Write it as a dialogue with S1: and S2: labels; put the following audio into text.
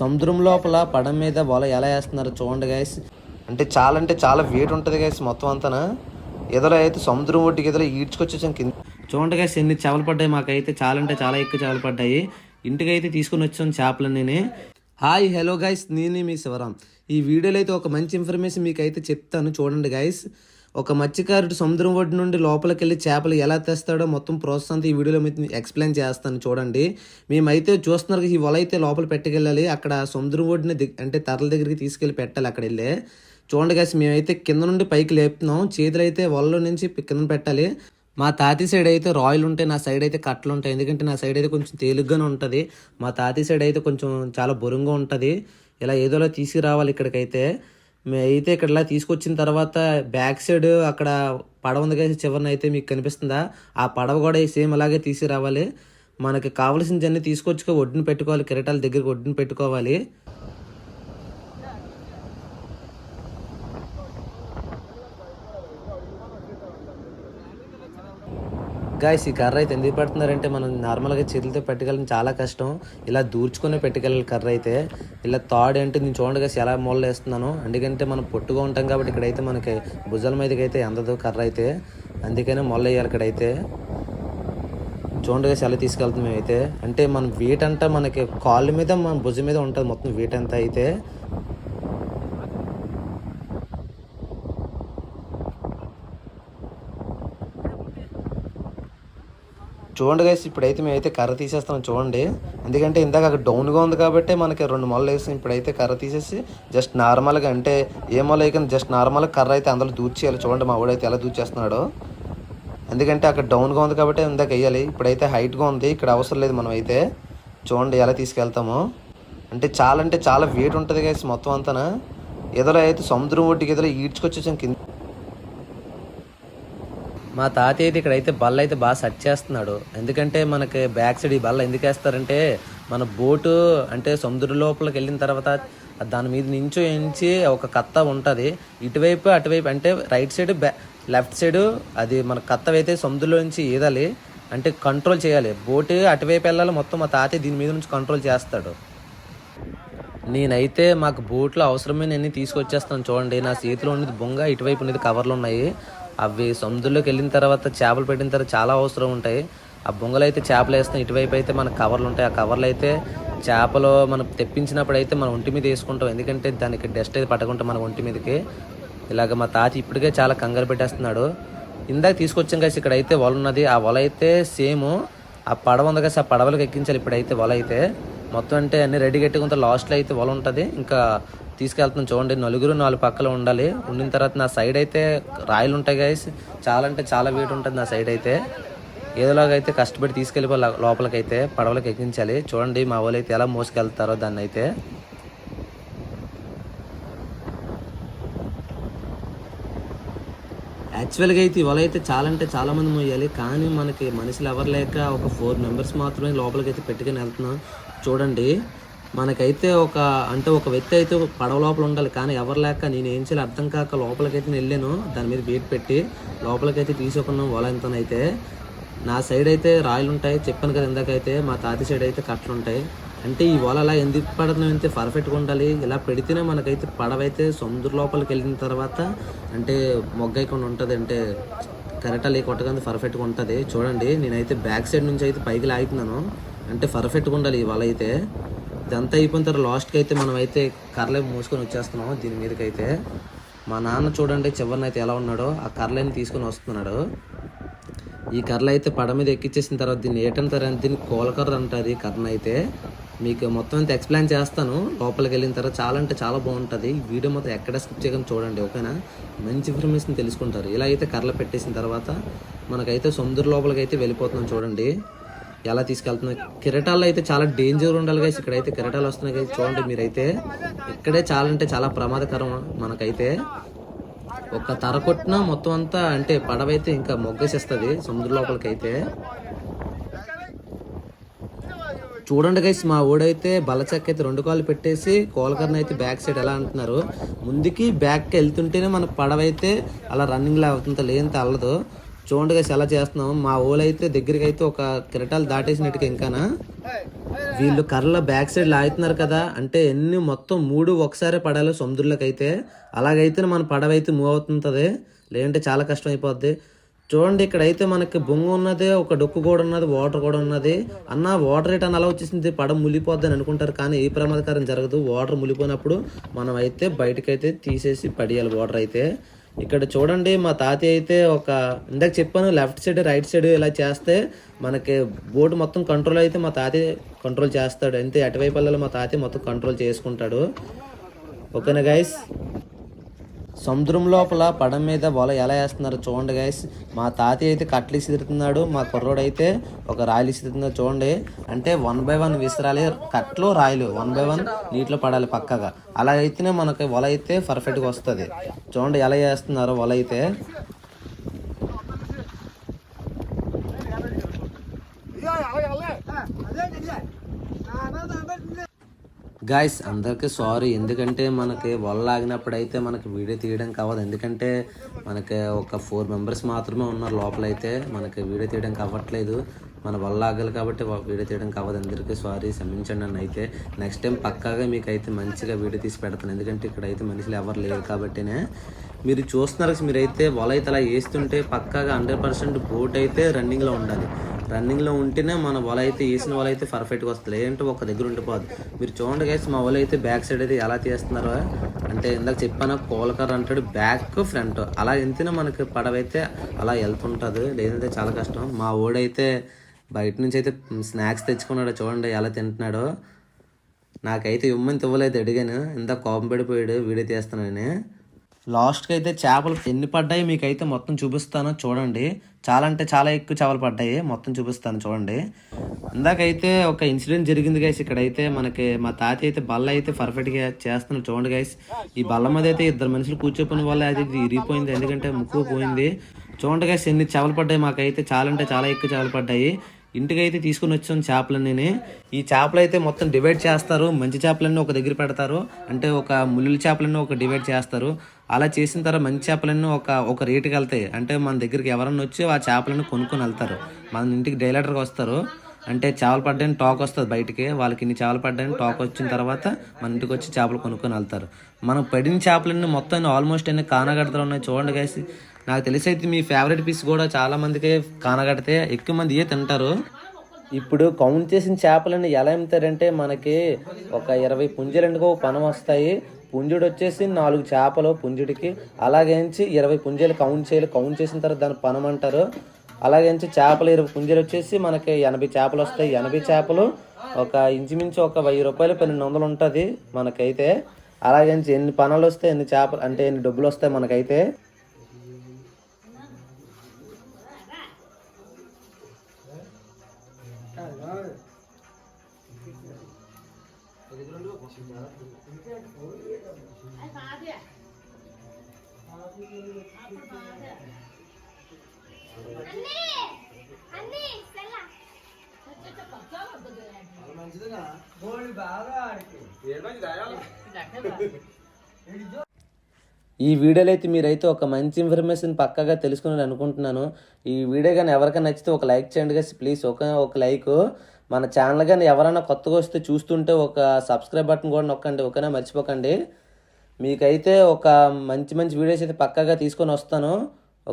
S1: సముద్రం లోపల పడం మీద వల ఎలా వేస్తున్నారో చూడండి గైస్ అంటే చాలా అంటే చాలా వేడి ఉంటుంది గైస్ మొత్తం అంతా ఎదురు అయితే సముద్రం ఒడ్డుకి ఎదురు ఈడ్చుకొచ్చేసాం కింద చూడండి గైస్ ఎన్ని చేపలు పడ్డాయి మాకైతే. చాలా అంటే చాలా ఎక్కువ చేపలు పడ్డాయి. ఇంటికి అయితే తీసుకొని వచ్చాను చేపలన్నీ హాయ్ హలో గైస్ నేనే మీ శివరాం. ఈ వీడియోలో అయితే ఒక మంచి ఇన్ఫర్మేషన్ మీకు అయితే చెప్తాను. చూడండి గైస్ ఒక మత్స్యకారుడు సముద్రం ఒడ్డు నుండి లోపలికి వెళ్ళి చేపలు ఎలా తెస్తాడో మొత్తం ప్రాసెస్ అంతా ఈ వీడియోలో మీకు ఎక్స్ప్లెయిన్ చేస్తాను చూడండి. మేమైతే చూస్తున్నారు ఈ వల అయితే లోపల పెట్టుకెళ్ళాలి. అక్కడ సముద్రం ఒడ్డుని అంటే తరల దగ్గరికి తీసుకెళ్ళి పెట్టాలి అక్కడ వెళ్ళి చూడండి కాసి మేమైతే కింద నుండి పైకి లేపుతున్నాం. చేతులు అయితే వలలో నుంచి కింద పెట్టాలి. మా తాతి సైడ్ అయితే రాయల్ ఉంటాయి నా సైడ్ అయితే కట్టలు ఉంటాయి. ఎందుకంటే నా సైడ్ అయితే కొంచెం తేలిగ్గానే ఉంటుంది. మా తాతి సైడ్ అయితే కొంచెం చాలా బొరుంగా ఉంటుంది. ఇలా ఏదోలా తీసుకురావాలి ఇక్కడికైతే. అయితే ఇక్కడ ఇలా తీసుకొచ్చిన తర్వాత బ్యాక్ సైడ్ అక్కడ పడవ ఉంది కదా చివరిన అయితే మీకు కనిపిస్తుందా? ఆ పడవ కూడా సేమ్ అలాగే తీసుకురావాలి మనకి కావాల్సినవన్నీ తీసుకొచ్చుకో ఒడ్డును పెట్టుకోవాలి కిరటాల దగ్గరికి ఒడ్డును పెట్టుకోవాలి. గాయస్ ఈ కర్ర అయితే ఎందుకు పెడుతున్నారంటే మనం నార్మల్గా చేతులతో పెట్టగలం చాలా కష్టం. ఇలా దూర్చుకునే పెట్టుకెళ్ళాలి కర్ర అయితే ఇలా తాడు అంటే నేను చూడండి గాయస్ ఎలా మూల వేస్తున్నాను. ఎందుకంటే మనం పొట్టుగా ఉంటాం కాబట్టి ఇక్కడైతే మనకి భుజాల మీదకి అయితే అందదు కర్ర అయితే అందుకనే మొల్ల వేయాలి ఇక్కడైతే. చూడండి గాయస్ ఎలా తీసుకెళ్తాం మేమైతే. అంటే మనం వీటంతా మనకి కాళ్ళ మీద మన భుజం మీద ఉంటుంది మొత్తం వీటంతా అయితే. చూడండి గైస్ ఇప్పుడైతే మేమైతే కర్ర తీసేస్తాం చూడండి. ఎందుకంటే ఇందాక అక్కడ డౌన్గా ఉంది కాబట్టి మనకి రెండు మొలలు వేసి. ఇప్పుడైతే కర్ర తీసేసి జస్ట్ నార్మల్గా అంటే ఏ మొల వేయకుండా జస్ట్ నార్మల్గా కర్ర అయితే అందులో దూచేయాలి చూడండి మా వాడైతే ఎలా దూచేస్తున్నాడో ఎందుకంటే అక్కడ డౌన్గా ఉంది కాబట్టి ఇందాక వేయాలి. ఇప్పుడైతే హైట్గా ఉంది. ఇక్కడ అవసరం లేదు మనం అయితే చూడండి ఎలా తీసుకెళ్తామో. అంటే చాలా అంటే చాలా వెయిట్ ఉంటుంది గైస్ మొత్తం అంతా ఎదురు అయితే సముద్రం ఒడ్డుకి ఎదురు ఈడ్చుకొచ్చేసాం. కింద మా తాతయ్య అయితే బల్ల అయితే బాగా సెట్ చేస్తున్నాడు. ఎందుకంటే మనకి బ్యాక్ సైడ్ ఈ బల్ల ఎందుకు వేస్తారంటే మన బోటు అంటే సముద్ర లోపలికి వెళ్ళిన తర్వాత దాని మీద నుంచి ఎంచి ఒక కత్త ఉంటుంది. ఇటువైపు అటువైపు అంటే రైట్ సైడ్ బ్యా లెఫ్ట్ సైడ్ అది మన కత్త అయితే సముద్రంలో నుంచి ఈదాలి అంటే కంట్రోల్ చేయాలి. బోటు అటువైపు వెళ్ళాలి మొత్తం మా తాతయ్య దీని మీద నుంచి కంట్రోల్ చేస్తాడు. నేనైతే మాకు బూట్లు అవసరమైన అన్ని తీసుకొచ్చేస్తాను చూడండి. నా చేతిలో ఉన్నది బొంగ ఇటువైపు ఉన్నది కవర్లు ఉన్నాయి. అవి సముద్రంలోకి వెళ్ళిన తర్వాత చేపలు పెట్టిన తర్వాత చాలా అవసరం ఉంటాయి. ఆ బొంగలు అయితే చేపలు వేస్తాం ఇటువైపు అయితే మన కవర్లు ఉంటాయి. ఆ కవర్లు అయితే చేపలు మనం తెప్పించినప్పుడు అయితే మనం ఒంటి మీద వేసుకుంటాం. ఎందుకంటే దానికి డస్ట్ అయితే పట్టకుంటాం మన ఒంటి మీదకి. ఇలాగ మా తాత ఇప్పటికే చాలా కంగారు పెట్టేస్తున్నాడు. ఇందాక తీసుకొచ్చాం కలిసి ఇక్కడ అయితే వల ఉన్నది. ఆ వల అయితే సేమ్. ఆ పడవ ఉంది కదా ఆ పడవలకు ఎక్కించాలి ఇప్పుడైతే వల అయితే. మొత్తం అంటే అన్ని రెడీ కట్టుకుంటే లాస్ట్లో అయితే వల ఉంటుంది. ఇంకా తీసుకెళ్తున్నాం. చూడండి నలుగురు నాలుగు పక్కల ఉండాలి. ఉండిన తర్వాత నా సైడ్ అయితే రాయలు ఉంటాయి గైస్ చాలా అంటే చాలా వెయిట్ ఉంటుంది నా సైడ్ అయితే. ఏదోలాగా అయితే కష్టపడి తీసుకెళ్ళిపో లోపలికైతే పడవలకు ఎక్కించాలి. చూడండి మా వాళ్ళు అయితే ఎలా మోసుకెళ్తారో దాన్ని అయితే. యాక్చువల్గా అయితే ఇవాళ అయితే చాలా అంటే చాలా మంది మోయాలి. కానీ మనకి మనుషులు ఎవరు లేక ఒక ఫోర్ మెంబర్స్ మాత్రమే లోపలికి అయితే పెట్టుకుని వెళ్తున్నాం. చూడండి మనకైతే ఒక అంటే ఒక వ్యక్తి అయితే పడవ లోపల ఉండాలి. కానీ ఎవరు లేక నేను ఏం చేయాలి అర్థం కాక లోపలికైతే నేను వెళ్ళాను. దాని మీద బీట్ పెట్టి లోపలికైతే తీసుకున్నాం వాళ్ళంతనైతే నా సైడ్ అయితే రాయలు ఉంటాయి. చెప్పాను కదా ఇందాకైతే మా తాతి సైడ్ అయితే కట్టలు ఉంటాయి. అంటే ఈ వల అలా ఎందుకు పడుతున్నాం అయితే పర్ఫెక్ట్గా ఉండాలి. ఇలా పెడితేనే మనకైతే పడవ అయితే సముద్ర లోపలికి వెళ్ళిన తర్వాత అంటే మొగ్గైకుండా ఉంటుంది. అంటే కరెక్ట్గా కొట్టగానే పర్ఫెక్ట్గా ఉంటుంది. చూడండి నేనైతే బ్యాక్ సైడ్ నుంచి అయితే పైకి లాగుతున్నాను. అంటే పర్ఫెక్ట్గా ఉండాలి ఈ వల అయితే. ఇదంతా అయిపోయిన తర్వాత లాస్ట్కి అయితే మనం అయితే కర్రలే మూసుకొని వచ్చేస్తున్నాం దీని మీదకైతే మా నాన్న చూడండి చివరిని అయితే ఎలా ఉన్నాడో ఆ కర్లని తీసుకొని వస్తున్నాడు. ఈ కర్రలు అయితే పడ మీద ఎక్కించేసిన తర్వాత దీన్ని ఏటంటారు అంటే దీన్ని కోలకర్ర అంటారు ఈ కర్రను అయితే మీకు మొత్తం అంతా ఎక్స్ప్లెయిన్ చేస్తాను. లోపలికి వెళ్ళిన తర్వాత చాలా అంటే చాలా బాగుంటుంది. వీడియో మొత్తం ఎక్కడ స్కిప్ చేయకుండా చూడండి ఓకేనా? మంచి ఇన్ఫర్మేషన్ తెలుసుకుంటారు. ఇలా అయితే కర్రలు పెట్టేసిన తర్వాత మనకైతే సముద్ర లోపలికి అయితే వెళ్ళిపోతున్నాం చూడండి. ఎలా తీసుకెళ్తున్నాయి కిరటాల్లో అయితే చాలా డేంజర్ ఉండాలి గైస్ ఇక్కడైతే కిరటాలు వస్తున్నాయి గైస్ చూడండి మీరైతే. ఇక్కడే చాలా అంటే చాలా ప్రమాదకరం మనకైతే. ఒక తర కొట్టిన మొత్తం అంతా అంటే పడవైతే ఇంకా మొగ్గేసేస్తుంది సముద్ర లోపలికి అయితే చూడండి గైస్ మా ఊడైతే బలచక్క అయితే రెండు కాళ్ళు పెట్టేసి కోలకర్ణ అయితే బ్యాక్ సైడ్ ఎలా అంటున్నారు. ముందుకి బ్యాక్కి వెళ్తుంటేనే మన పడవ అయితే అలా రన్నింగ్ లా అవుతుంది లేదంటే అల్లదు. చూడండి గైస్ ఎలా చేస్తున్నాం. మా ఊళ్ళైతే దగ్గరికి అయితే ఒక కిరటాలు దాటేసినట్టుగా ఇంకానా. వీళ్ళు కర్రల బ్యాక్ సైడ్ లాగుతున్నారు కదా. అంటే ఎన్ని మొత్తం మూడు ఒకసారి పడాలి సముద్రంలోకైతే. అలాగైతే మన పడవ అయితే మూవ్ అవుతుంటుంది. లేదంటే చాలా కష్టం అయిపోద్ది. చూడండి ఇక్కడైతే మనకి బొంగు ఉన్నది ఒక డొక్కు కూడా ఉన్నది వాటర్ కూడా ఉన్నది. అన్న వాటర్ రేట్ అని అలా వచ్చేసింది పడవ ములిపోద్ది అని అనుకుంటారు. కానీ ఏ ప్రమాదకరం జరగదు. వాటర్ ములిపోయినప్పుడు మనం అయితే బయటకైతే తీసేసి పడేయాలి వాటర్ అయితే. ఇక్కడ చూడండి మా తాతయ్య అయితే ఒక ఇందాక చెప్పాను లెఫ్ట్ సైడ్ రైట్ సైడ్ ఇలా చేస్తే మనకి బోట్ మొత్తం కంట్రోల్ అయితే మా తాతయ్య కంట్రోల్ చేస్తాడు. అంతే అటువైపు వెళ్ళాలి మా తాతయ్య మొత్తం కంట్రోల్ చేసుకుంటాడు. ఓకేనా గైస్ సముద్రం లోపల పడం మీద వల ఎలా వేస్తున్నారో చూడండి గైస్ మా తాతయ్య అయితే కట్లు సిదురుతున్నాడు మా కుర్రోడు అయితే ఒక రాయిలు ఇసురుతున్నాడు చూడండి. అంటే వన్ బై వన్ విసిరాలి కట్లు రాయిలు వన్ బై వన్ నీటిలో పడాలి పక్కగా. అలా అయితేనే మనకి వల అయితే పర్ఫెక్ట్గా వస్తుంది. చూడండి ఎలా వేస్తున్నారో వల అయితే. గాయస్ అందరికీ సారీ ఎందుకంటే మనకి వల్లాగినప్పుడు అయితే మనకి వీడియో తీయడం కావదు. ఎందుకంటే మనకి ఒక ఫోర్ మెంబర్స్ మాత్రమే ఉన్నారు లోపలైతే. మనకి వీడియో తీయడం కావట్లేదు. మన వల్ల కాబట్టి వీడియో తీయడం కావదు. అందరికీ సారీ క్షమించండి నన్ను అయితే. నెక్స్ట్ టైం పక్కాగా మీకు అయితే మంచిగా వీడియో తీసి పెడతాను. ఎందుకంటే ఇక్కడ అయితే మనుషులు ఎవరు లేరు కాబట్టినే మీరు చూస్తున్నారు మీరు మీరైతే వల అయితే అలా వేస్తుంటే పక్కాగా హండ్రెడ్ పర్సెంట్ బోట్ అయితే రన్నింగ్లో ఉండాలి. రన్నింగ్లో ఉంటేనే మన వల అయితే వేసిన వల అయితే పర్ఫెక్ట్గా వస్తుంది. లేదంటే ఒక దగ్గర ఉండిపోదు. మీరు చూడండి గైస్ మా వల అయితే బ్యాక్ సైడ్ అయితే ఎలా తీస్తున్నారో. అంటే ఇందాక చెప్పాను కోలకర్ అంటాడు బ్యాక్ ఫ్రంట్ అలా ఎంతనే మనకి పడవైతే అలా వెళ్తుంటుంది. లేదంటే చాలా కష్టం. మా ఓడైతే బయట నుంచి అయితే స్నాక్స్ తెచ్చుకున్నాడు చూడండి ఎలా తింటున్నాడో. నాకైతే ఇవ్వమని ఇవ్వలేదు అడిగాను. ఇంత కోపం పడిపోయాడు వీడియో తీస్తున్నానని లాస్ట్కి అయితే చేపలు ఎన్ని పడ్డాయి మీకైతే మొత్తం చూపిస్తాను చూడండి. చాలా అంటే చాలా ఎక్కువ చేపలు పడ్డాయి మొత్తం చూపిస్తాను చూడండి. ఇందాకైతే ఒక ఇన్సిడెంట్ జరిగింది గైస్ ఇక్కడైతే మనకి మా తాత అయితే బల్ల అయితే పర్ఫెక్ట్గా చేస్తున్నారు చూడండి గైస్ ఈ బల్ల మీద అయితే ఇద్దరు మనుషులు కూర్చోపోయిన వల్ల అది ఇది ఇరిగిపోయింది ఎందుకంటే ముక్కు పోయింది. చూడండి గైస్ ఎన్ని చేపలు పడ్డాయి మాకైతే. చాలా అంటే చాలా ఎక్కువ చేపలు పడ్డాయి. ఇంటికి అయితే తీసుకుని వచ్చాను చేపలన్నీ ఈ చేపలు అయితే మొత్తం డివైడ్ చేస్తారు. మంచి చేపలన్నీ ఒక దగ్గర పెడతారు. అంటే ఒక ముళ్ళు చేపలన్నీ ఒక డివైడ్ చేస్తారు. అలా చేసిన తర్వాత మంచి చేపలన్నీ ఒక ఒక రేటుకి వెళ్తాయి. అంటే మన దగ్గరికి ఎవరన్నా వచ్చి ఆ చేపలన్నీ కొనుక్కొని వెళ్తారు. మన ఇంటికి డైలటర్కి వస్తారు. అంటే చేపలు పడ్డాయని టాక్ వస్తుంది బయటికి. వాళ్ళకి ఇన్ని చేపలు పడ్డాయని టాక్ వచ్చిన తర్వాత మన ఇంటికి వచ్చి చేపలు కొనుక్కొని వెళ్తారు. మనం పడిన చేపలన్నీ మొత్తం ఆల్మోస్ట్ అన్ని కానగడతలు ఉన్నాయి. చూడండి కాసి నాకు తెలిసి అయితే మీ ఫేవరెట్ పీస్ కూడా చాలా మందికి కానగడితే ఎక్కువ మంది ఏ తింటారు? ఇప్పుడు కౌంట్ చేసిన చేపలను ఎలా అమ్ముతారంటే మనకి ఒక ఇరవై పుంజులు ఒక పనం వస్తాయి. పుంజుడు వచ్చేసి నాలుగు చేపలు పుంజుడికి. అలాగేంచి ఇరవై పుంజలు కౌంట్ చేయాలి. కౌంట్ చేసిన తర్వాత దాని పనం అంటారు. అలాగేంచి చేపలు ఇరవై పుంజలు వచ్చేసి మనకి ఎనభై చేపలు వస్తాయి. ఎనభై చేపలు ఒక ఇంచుమించు ఒక వెయ్యి రూపాయలు పన్నెండు వందలు ఉంటుంది మనకైతే. అలాగేంచి ఎన్ని పనులు వస్తాయి ఎన్ని చేపలు అంటే ఎన్ని డబ్బులు వస్తాయి మనకైతే. ఈ వీడియోలో అయితే మీరైతే ఒక మంచి ఇన్ఫర్మేషన్ పక్కాగా తెలుసుకుని అనుకుంటున్నాను. ఈ వీడియో కానీ ఎవరికైనా నచ్చితే ఒక లైక్ చేయండి కదా ప్లీజ్ ఒక ఒక లైక్ మన ఛానల్ కానీ ఎవరైనా కొత్తగా వస్తే చూస్తుంటే ఒక సబ్స్క్రైబ్ బటన్ కూడా నొక్కండి. ఓకేనా? మర్చిపోకండి. మీకైతే ఒక మంచి మంచి వీడియోస్ అయితే పక్కాగా తీసుకొని వస్తాను.